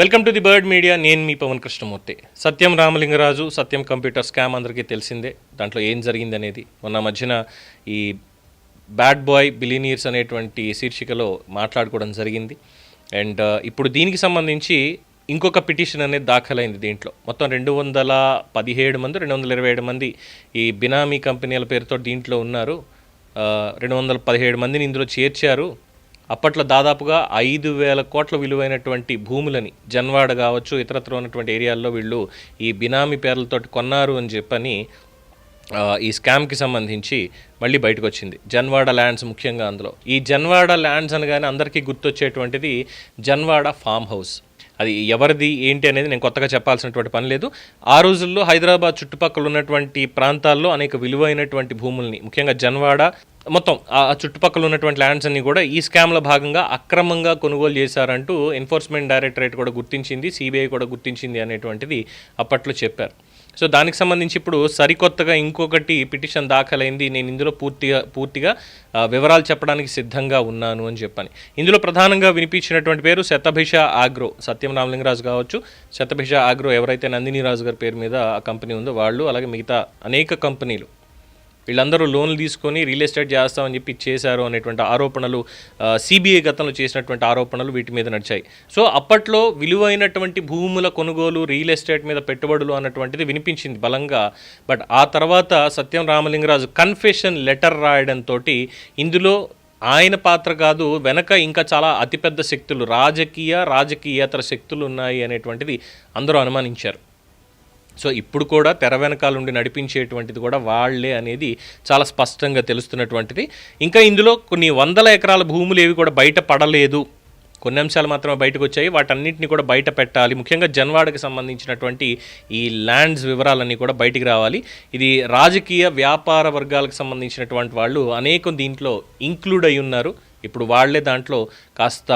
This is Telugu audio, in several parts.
Welcome to the bird media. నేను మీ పవన్ కృష్ణమూర్తి. సత్యం రామలింగరాజు సత్యం కంప్యూటర్ స్కామ్ అందరికీ తెలిసిందే. దాంట్లో ఏం జరిగింది అనేది మొన్న మధ్యన ఈ బ్యాడ్ బాయ్ బిలీనియర్స్ అనేటువంటి శీర్షికలో మాట్లాడుకోవడం జరిగింది. అండ్ ఇప్పుడు దీనికి సంబంధించి ఇంకొక పిటిషన్ అనేది దాఖలైంది దీంట్లో. మొత్తం రెండు వందల పదిహేడు మంది రెండు వందల ఇరవై ఏడు మంది ఈ బినామీ కంపెనీల పేరుతో దీంట్లో ఉన్నారు. రెండు వందల పదిహేడు మందిని ఇందులో చేర్చారు. అప్పట్లో దాదాపుగా ఐదు వేల కోట్ల విలువైనటువంటి భూములని జన్వాడ కావచ్చు ఇతరత్ర ఉన్నటువంటి ఏరియాల్లో వీళ్ళు ఈ బినామీ పేర్లతోటి కొన్నారు అని చెప్పని ఈ స్కామ్కి సంబంధించి మళ్ళీ బయటకు వచ్చింది జన్వాడ ల్యాండ్స్ ముఖ్యంగా అందులో. ఈ జన్వాడ ల్యాండ్స్ అనగానే అందరికీ గుర్తొచ్చేటువంటిది జన్వాడ ఫామ్ హౌస్. అది ఎవరిది ఏంటి అనేది నేను కొత్తగా చెప్పాల్సినటువంటి పని లేదు. ఆ రోజుల్లో హైదరాబాద్ చుట్టుపక్కల ఉన్నటువంటి ప్రాంతాల్లో అనేక విలువైనటువంటి భూముల్ని ముఖ్యంగా జన్వాడ మొత్తం ఆ చుట్టుపక్కల ఉన్నటువంటి ల్యాండ్స్ అన్ని కూడా ఈ స్కామ్లో భాగంగా అక్రమంగా కొనుగోలు చేశారంటూ ఎన్ఫోర్స్మెంట్ డైరెక్టరేట్ కూడా గుర్తించింది సిబిఐ కూడా గుర్తించింది అనేటువంటిది అప్పట్లో చెప్పారు. సో దానికి సంబంధించి ఇప్పుడు సరికొత్తగా ఇంకొకటి పిటిషన్ దాఖలైంది. నేను ఇందులో పూర్తిగా పూర్తిగా వివరాలు చెప్పడానికి సిద్ధంగా ఉన్నాను అని చెప్పని. ఇందులో ప్రధానంగా వినిపించినటువంటి పేరు శతభిష ఆగ్రో. సత్యం రామలింగరాజు కావచ్చు. శతభిష ఆగ్రో ఎవరైతే నందిని రాజు గారి పేరు మీద ఆ కంపెనీ ఉందో వాళ్ళు అలాగే మిగతా అనేక కంపెనీలు. వీళ్ళందరూ లోన్లు తీసుకొని రియల్ ఎస్టేట్ చేస్తామని చెప్పి చేశారు అనేటువంటి ఆరోపణలు సిబిఐ గతంలో చేసినటువంటి ఆరోపణలు వీటి మీద నడిచాయి. సో అప్పట్లో విలువైనటువంటి భూముల కొనుగోలు రియల్ ఎస్టేట్ మీద పెట్టుబడులు అన్నటువంటిది వినిపించింది బలంగా. బట్ ఆ తర్వాత సత్యం రామలింగరాజు కన్ఫెషన్ లెటర్ రాయడంతో ఇందులో ఆయన పాత్ర కాదు వెనక ఇంకా చాలా అతిపెద్ద శక్తులు రాజకీయ రాజకీయేతర శక్తులు ఉన్నాయి అనేటువంటిది అందరూ అనుమానించారు. సో ఇప్పుడు కూడా తెర వెనకాల నుండి నడిపించేటువంటిది కూడా వాళ్ళే అనేది చాలా స్పష్టంగా తెలుస్తున్నటువంటిది. ఇంకా ఇందులో కొన్ని వందల ఎకరాల భూములు ఏవి కూడా బయట పడలేదు. కొన్ని అంశాలు మాత్రమే బయటకు వచ్చాయి. వాటన్నిటిని కూడా బయట పెట్టాలి. ముఖ్యంగా జన్వాడకి సంబంధించినటువంటి ఈ ల్యాండ్స్ వివరాలన్నీ కూడా బయటికి రావాలి. ఇది రాజకీయ వ్యాపార వర్గాలకు సంబంధించినటువంటి వాళ్ళు అనేకం దీంట్లో ఇంక్లూడ్ అయి ఉన్నారు. ఇప్పుడు వాళ్ళే దాంట్లో కాస్త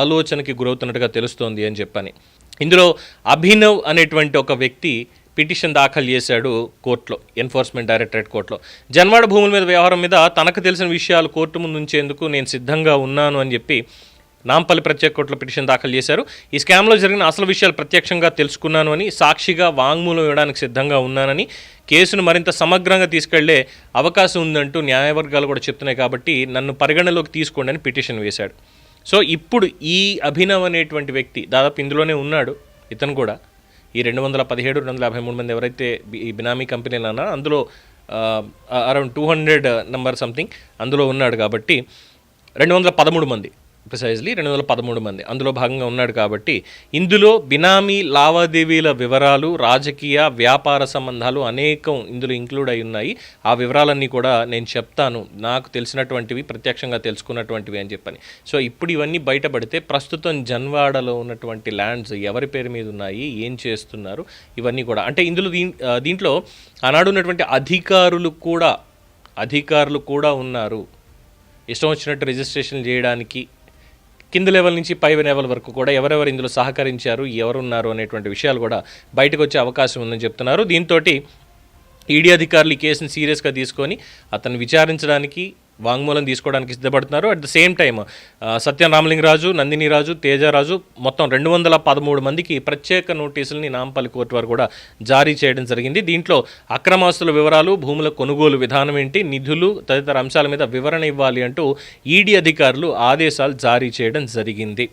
ఆలోచనకి గురవుతున్నట్టుగా తెలుస్తోంది అని చెప్పని. ఇందులో అభినవ్ అనేటువంటి ఒక వ్యక్తి పిటిషన్ దాఖలు చేశాడు కోర్టులో ఎన్ఫోర్స్మెంట్ డైరెక్టరేట్ కోర్టులో. జన్వాడ భూముల మీద వ్యవహారం మీద తనకు తెలిసిన విషయాలు కోర్టు ముందు ఉంచేందుకు నేను సిద్ధంగా ఉన్నాను అని చెప్పి నాంపల్లి ప్రత్యేక కోర్టులో పిటిషన్ దాఖలు చేశారు. ఈ స్కామ్లో జరిగిన అసలు విషయాలు ప్రత్యక్షంగా తెలుసుకున్నాను అని సాక్షిగా వాంగ్మూలం ఇవ్వడానికి సిద్ధంగా ఉన్నానని కేసును మరింత సమగ్రంగా తీసుకెళ్ళే అవకాశం ఉందంటూ న్యాయవర్గాలు కూడా చెప్తున్నాయి కాబట్టి నన్ను పరిగణలోకి తీసుకోండి అని పిటిషన్ వేశాడు. సో ఇప్పుడు ఈ అభినవ్ అనేటువంటి వ్యక్తి దాదాపు ఇందులోనే ఉన్నాడు ఇతను కూడా. ఈ రెండు వందల పదిహేడు రెండు వందల యాభై మూడు మంది ఎవరైతే ఈ బినామీ కంపెనీలు అన్నారో అందులో around two hundred number something అందులో ఉన్నాడు కాబట్టి రెండు వందల పదమూడు మంది. ప్రిసైజ్లీ రెండు వందల పదమూడు మంది. అందులో భాగంగా ఉన్నాడు కాబట్టి ఇందులో బినామీ లావాదేవీల వివరాలు రాజకీయ వ్యాపార సంబంధాలు అనేకం ఇందులో ఇంక్లూడ్ అయి ఉన్నాయి. ఆ వివరాలన్నీ కూడా నేను చెప్తాను. నాకు తెలిసినటువంటివి ప్రత్యక్షంగా తెలుసుకున్నటువంటివి అని చెప్పని. సో ఇప్పుడు ఇవన్నీ బయటపడితే ప్రస్తుతం జన్వాడలో ఉన్నటువంటి ల్యాండ్స్ ఎవరి పేరు మీద ఉన్నాయి ఏం చేస్తున్నారు ఇవన్నీ కూడా. అంటే ఇందులో దీ దీంట్లో ఆనాడు ఉన్నటువంటి అధికారులు కూడా అధికారులు కూడా ఉన్నారు. ఇష్టం వచ్చినట్టు రిజిస్ట్రేషన్ చేయడానికి కింద లెవెల్ నుంచి పై లెవెల్ వరకు కూడా ఎవరెవరు ఇందులో సహకరించారు ఎవరున్నారు అనేటువంటి విషయాలు కూడా బయటకు వచ్చే అవకాశం ఉందని చెప్తున్నారు. దీంతో ఈడీ అధికారులు ఈ కేసుని సీరియస్గా తీసుకొని అతను విచారించడానికి వాంగ్మూలం తీసుకోవడానికి సిద్ధపడుతున్నారు. At the same time Satyam Ramalinga Raju Nandini Raju Tejaraju మొత్తం రెండు వందల పదమూడు మందికి ప్రత్యేక నోటీసుల్ని నాంపల్లి కోర్టు వారు కూడా జారీ చేయడం జరిగింది. దీంట్లో అక్రమాస్తుల వివరాలు భూముల కొనుగోలు విధానం ఏంటి నిధులు తదితర అంశాల మీద వివరణ ఇవ్వాలి అంటూ ఈడీ అధికారులు ఆదేశాలు జారీ చేయడం జరిగింది.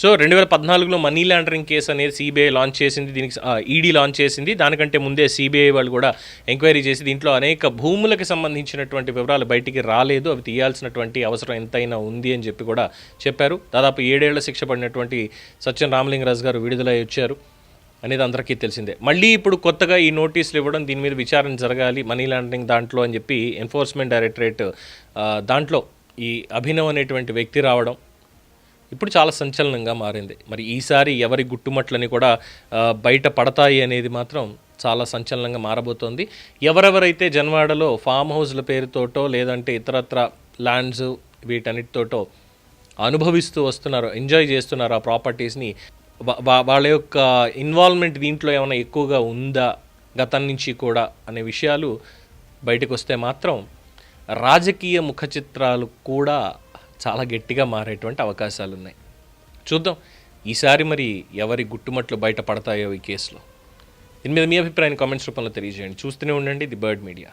సో రెండు వేల పద్నాలుగులో మనీ లాండరింగ్ కేసు అనేది సిబిఐ లాంచ్ చేసింది దీనికి ఈడీ లాంచ్ చేసింది. దానికంటే ముందే సిబిఐ వాళ్ళు కూడా ఎంక్వైరీ చేసి దీంట్లో అనేక భూములకు సంబంధించినటువంటి వివరాలు బయటికి రాలేదు. అవి తీయాల్సినటువంటి అవసరం ఎంతైనా ఉంది అని చెప్పి కూడా చెప్పారు. దాదాపు ఏడేళ్ళ శిక్ష పడినటువంటి సత్యం రామలింగరాజు గారు విడుదలై వచ్చారు అనేది అందరికీ తెలిసిందే. మళ్ళీ ఇప్పుడు కొత్తగా ఈ నోటీసులు ఇవ్వడం దీని మీద విచారణ జరగాలి మనీ లాండరింగ్ దాంట్లో అని చెప్పి ఎన్ఫోర్స్మెంట్ డైరెక్టరేట్ దాంట్లో ఈ అభినవ్ అనేటువంటి వ్యక్తి రావడం ఇప్పుడు చాలా సంచలనంగా మారింది. మరి ఈసారి ఎవరి గుట్టుమట్లని కూడా బయట పడతాయి అనేది మాత్రం చాలా సంచలనంగా మారబోతోంది. ఎవరెవరైతే జన్వాడలో ఫామ్ హౌస్ల పేరుతోటో లేదంటే ఇతరత్ర ల్యాండ్స్ వీటన్నిటితోటో అనుభవిస్తూ వస్తున్నారు ఎంజాయ్ చేస్తున్నారు ఆ ప్రాపర్టీస్ని వాళ్ళ యొక్క ఇన్వాల్వ్మెంట్ దీంట్లో ఏమైనా ఎక్కువగా ఉందా గతం నుంచి కూడా అనే విషయాలు బయటకు వస్తే మాత్రం రాజకీయ ముఖ చిత్రాలు కూడా చాలా గట్టిగా మారేటువంటి అవకాశాలు ఉన్నాయి చూద్దాం. ఈసారి మరి ఎవరి గుట్టుమట్లు బయట పడతాయో ఈ కేసులో. దీని మీద మీ అభిప్రాయాన్ని కామెంట్స్ రూపంలో తెలియజేయండి. చూస్తూనే ఉండండి ది బర్డ్ మీడియా.